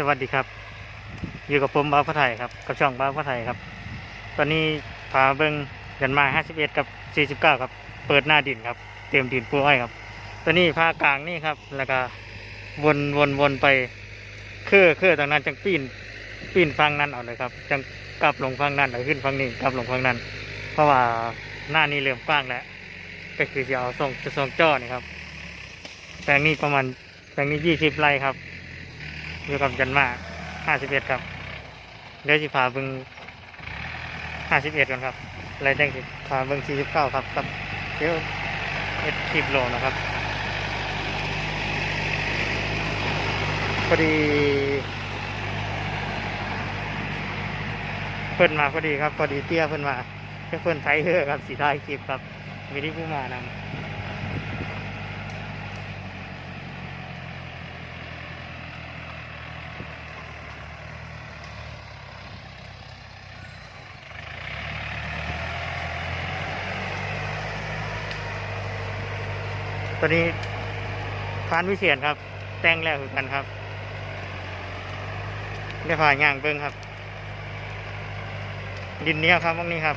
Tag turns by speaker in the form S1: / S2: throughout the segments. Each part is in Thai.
S1: สวัสดีครับ อยู่กับผมบ้าพระไทยครับ กับช่องบ้าพระไทยครับ ตอนนี้พาเบิ้งยันมา 51 กับ 49 ครับ เปิดหน้าดินครับ เตรียมดินปูอ้อยครับ ตอนนี้พากลางนี่ครับ แล้วก็วนวนวนไปเคื่อเคื่อตรงนั้นจังปีนปีนฟังนั้นเอาเลยครับ จังกลับลงฟังนั้นแล้วขึ้นฟังนี้กลับลงฟังนั้น เพราะว่าหน้านี้เริ่มกว้างแล้ว ก็คือจะเอาส่งจะส่งจ้อนี่ครับแปลงนี้ประมาณแปลงนี้ 20 ไร่ครับ อยู่กับยันมาห้าสิบเอ็ดครับเดี๋ยวสิพาเบิ่งห้าสิบเอ็ดกันครับแล้วจังสิพาเบิ่งสี่สิบเก้าครับครับเดี๋ยวเอ็ดคลิปโลนะครับพอดีเพิ่นมาพอดีครับพอดีเตี้ยเพิ่นมาเพิ่นไทยเฮอครับสีท้ายคลิปครับมีที่ผู้มานำ ตอนนี้พานวิเศษครับ แต่งแล้วคือกันครับ ได้ผ่านย่างเบิ้งครับ ดินเนี้ยครับพวกนี้ครับ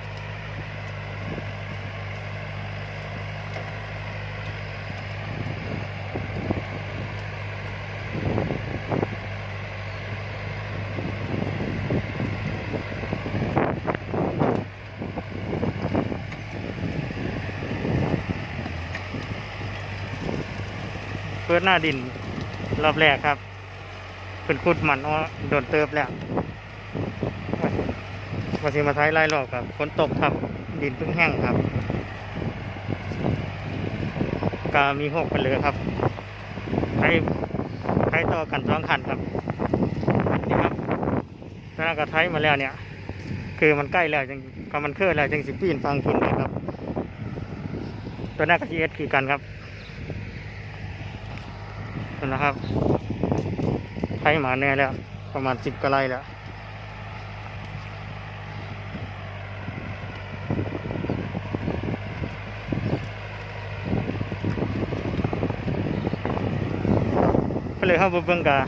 S1: ปิดหน้าดิน รอบแรกครับเป็นขุดมันอ้อโดนเติบแล้วมาสิมาท้ายไล่รอบครับฝนตกครับ ดินเพิ่งแห้งครับกามีหกไปเลยครับใช้ใช้ต่อกันสองคันครับนี่ครับตอนนั้นก็ไทยมาแล้วเนี่ย คือมันใกล้แล้วจังก็มันเคลื่อนแล้วจังสิปีนฟังฝุ่นเลยครับ ตัวหน้ากับทีเอสคือกันครับ นั่นนะครับไถหมาแน่แล้ว ประมาณสิบกว่าไร่แล้วก็เลยเข้าไปเบิ่งกา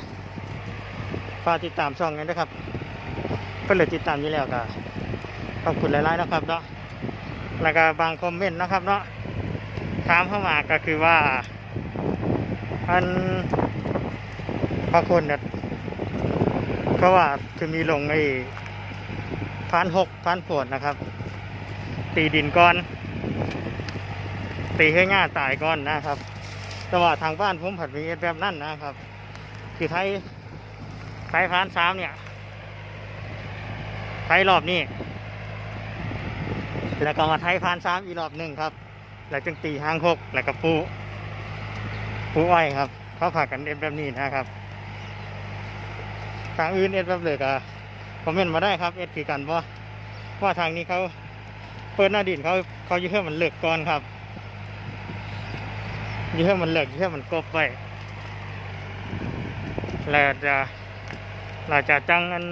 S1: ฝากติดตามช่องนี้นะครับก็เลยติดตามอยู่แล้วกาขอบคุณหลายๆนะครับเนาะแล้วก็บางคอมเมนต์นะครับเนาะถามเข้ามาก็คือว่า อันบางคนเนี่ยเขาว่าคือมีลงไอ้พันหกพันปวดนะครับ ตีดินก้อน ตีให้ง่าตายก้อนนะครับ แต่ว่าทางบ้านผมผัดมีแบบนั้นนะครับ คือไทยไทยพันสามเนี่ยไทยรอบนี้แล้วก็มาไทยพันสามอีกรอบหนึ่งครับ แล้วจึงตีหางหกแล้วก็ปู ผู้อ้อยครับ เขาผ่ากันเอ็ดแบบนี้นะครับทางอื่นเอ็ดแบบเลยก็คอมเมนต์มาได้ครับเอ็ดคือกันว่าว่าทางนี้เขาเปิดหน้าดินเขาเขายื้อมันเลิกก่อนครับยื้อมันเลิกยื้อมันกบไว้แล้วจะเราจะจังอัน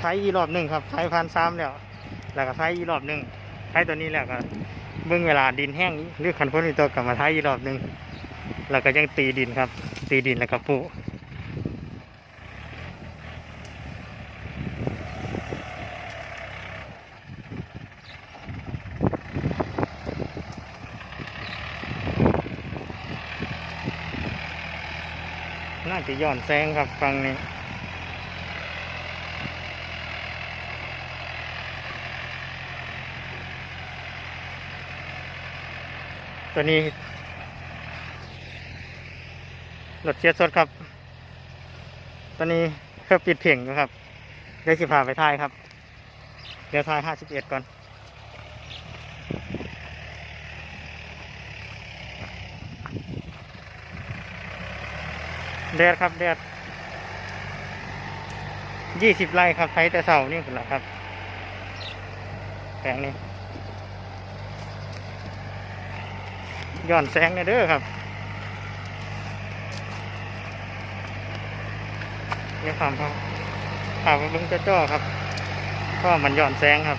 S1: ใช้อีรอบหนึ่งครับใช้พันซ้ำแล้วแล้วก็ใช้อีรอบหนึ่งใช้ตัวนี้แล้วก็ เบื้องเวลาดินแห้งหรือขันพ้นอีกตัวกลับมาท้ายอีกรอบหนึ่งแล้วก็ยังตีดินครับ ตีดินแล้วก็ปูน่าจะย้อนแสงครับฟังนี้ ตัวนี้รถเชียสดครับตอนนี้เครื่องปิดเพ่งอยู่ครับเดี๋ยวสิพาไปท้ายครับ เดี๋ยวท้ายห้าสิบเอ็ดก่อนแดดครับแดดยี่สิบไร่ครับใช้แต่เสานี่เป็นหลักครับแผงนี้ ย้อนแสงเนี่ยเด้อครับเดี๋ยวทำครับอานเพิ่งจะจ่อครับก็มันย้อนแสงครับ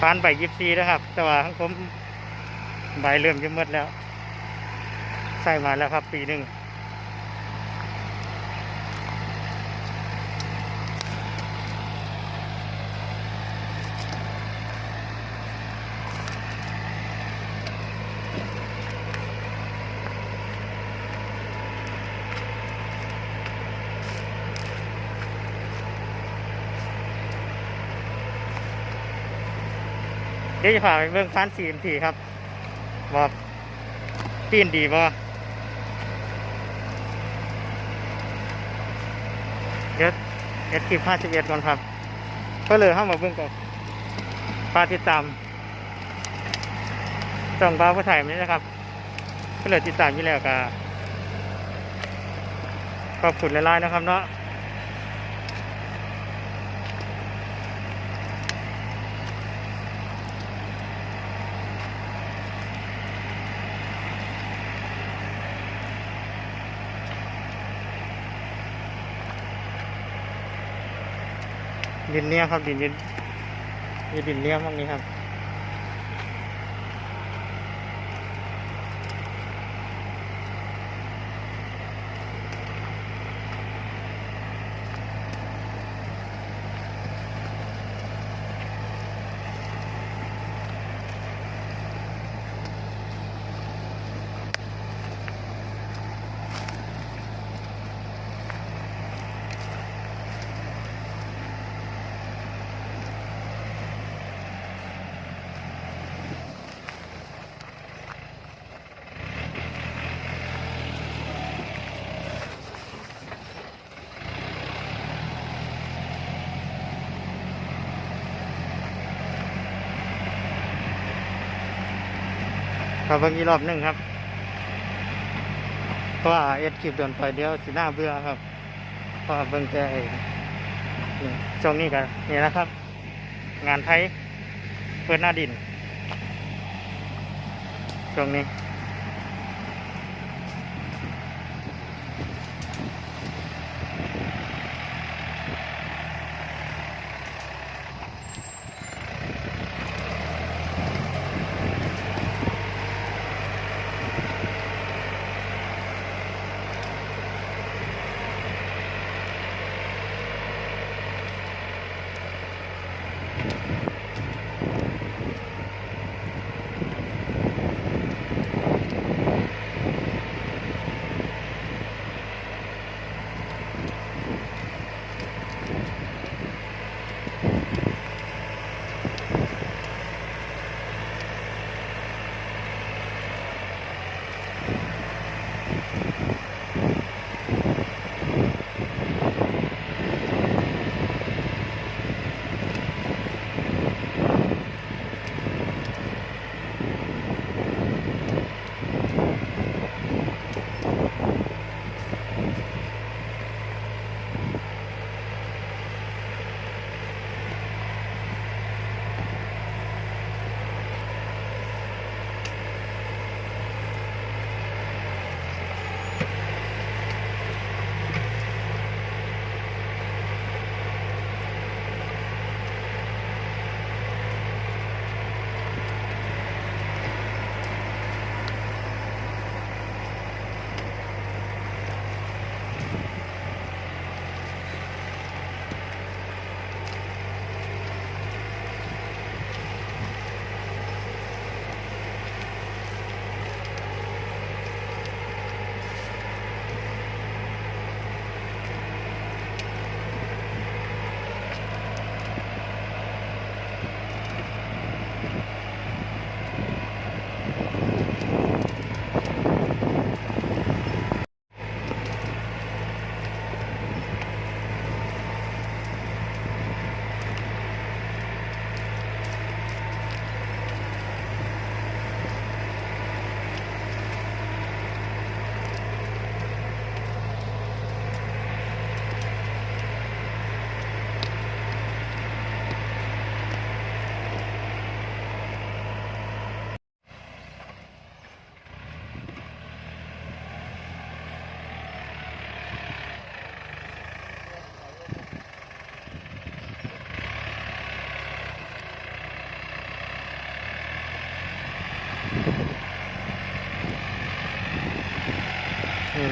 S1: ผ่านใบยิบซีนะครับ แต่ว่างผมใบเริ่มจะมืดแล้ว ใส่มาแล้วครับปีหนึ่งเดี๋ยวจะพาไปเบิ่งฟานซีมทีครับว่าปีนดีบ่เดี๋ยว เอ็ดคลิปห้าสิบเอ็ดก่อนครับก็เลยเข้ามาเบิ่งกับฝาติดตามส่องบ้าผู้ถ่ายนี้นะครับก็เลยติดตามอยู่แล้วก็ขอบคุณหลายๆนะครับเนาะ ดินเนี้ยครับดินดินดินเนี้ยมากนี้ครับ ขอเบิ่งอีกรอบหนึ่งครับเพราะว่าเอ็ดคลิปโดนไปเดียวสีหน้าเบื่อครับเพราะเบิ่งแต่ไอ้นี่ช่วงนี้กันนี่นะครับ งานไทยเปิดหน้าดินช่วงนี้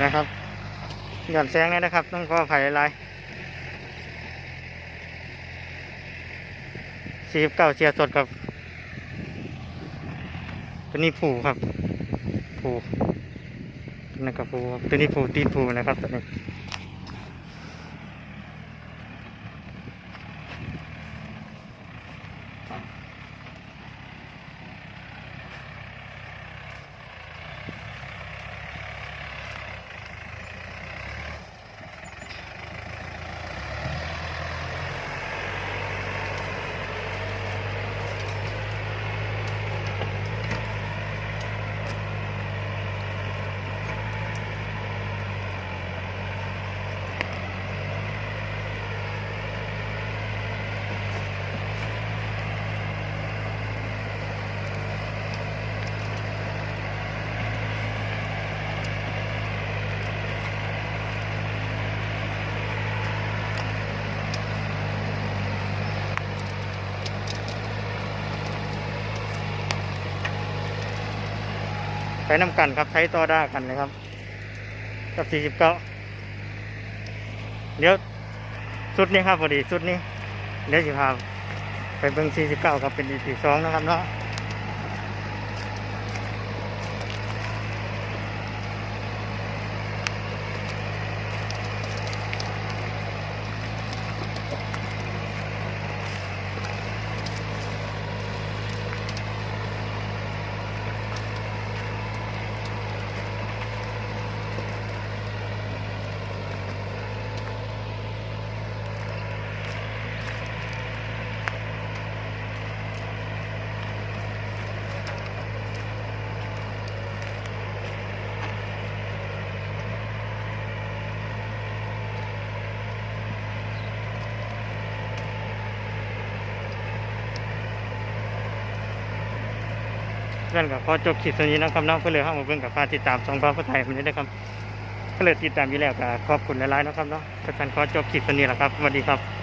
S1: นะครับหย่อนแสงเลยนะครับ ต้องขออภัยหลายสี่เก้าเสียสดครับตัวนี้ผูครับผูตัวนั่นก็ผูครับตัวนี้ผูตีนผูนะครับตัวนี้ ใช้น้ำกันครับใช้ต่อได้กันนะครับ กับสี่สิบเก้าเดี๋ยวชุดนี้ครับพอดีชุดนี้เดี๋ยวจะพาไปเบิ่งสี่สิบเก้าครับเป็นอีพีสองนะครับเนาะ เพื่อนกับขอจบคลิปตรงนี้นะครับน้องเพื่อนเลยห้ามาเบิ่งกับฟ้าติดตามสองพระพุทธไทยคนนี้นะครับเพื่อนเลยติดตามอยู่แล้วก็ขอบคุณหลายๆนะครับเนาะท่านขอจบคลิปตรงนี้แหละครับสวัสดีครับ